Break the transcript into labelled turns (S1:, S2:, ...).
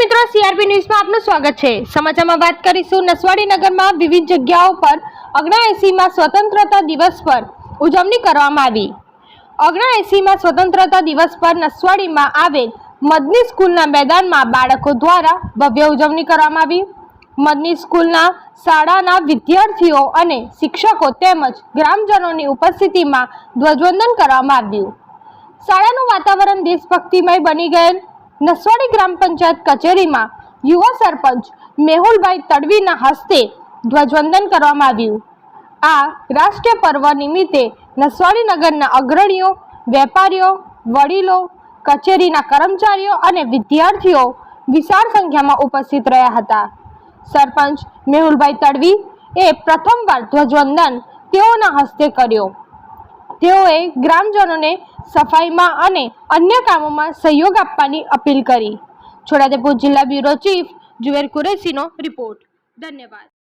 S1: મિત્રો સીઆરપી ન્યૂઝમાં આપનું સ્વાગત છે. સમાચારમાં વાત કરીશું નસવાડી નગરમાં વિવિધ જગ્યાઓ પર ઓગણએંસીમાં સ્વતંત્રતા દિવસ પર ઉજવણી કરવામાં આવી. ઓગણએંસીમાં સ્વતંત્રતા દિવસ પર નસવાડીમાં આવેલ મદની સ્કૂલના મેદાનમાં બાળકો દ્વારા ભવ્ય ઉજવણી કરવામાં આવી. મદની સ્કૂલના શાળાના વિદ્યાર્થીઓ અને શિક્ષકો તેમજ ગ્રામજનોની ઉપસ્થિતિમાં ધ્વજવંદન કરવામાં આવ્યું. શાળાનું વાતાવરણ દેશભક્તિમય બની ગયેલ. નસવાડી ગ્રામ પંચાયત કચેરીમાં યુવા સરપંચ મેહુલભાઈ તડવીના હસ્તે ધ્વજવંદન કરવામાં આવ્યું. આ રાષ્ટ્રીય પર્વ નિમિત્તે નસવાડી નગરના અગ્રણીઓ, વેપારીઓ, વડીલો, કચેરીના કર્મચારીઓ અને વિદ્યાર્થીઓ વિશાળ સંખ્યામાં ઉપસ્થિત રહ્યા હતા. સરપંચ મેહુલભાઈ તડવી એ પ્રથમવાર ધ્વજવંદન તેઓના હસ્તે કર્યો. તેઓએ ગ્રામજનોને સફાઈમાં અને અન્ય કામોમાં સહયોગ આપવાની અપીલ કરી. છોટાઉદેપુર જિલ્લા બ્યુરો ચીફ જુવેર કુરેશીનો રિપોર્ટ. ધન્યવાદ.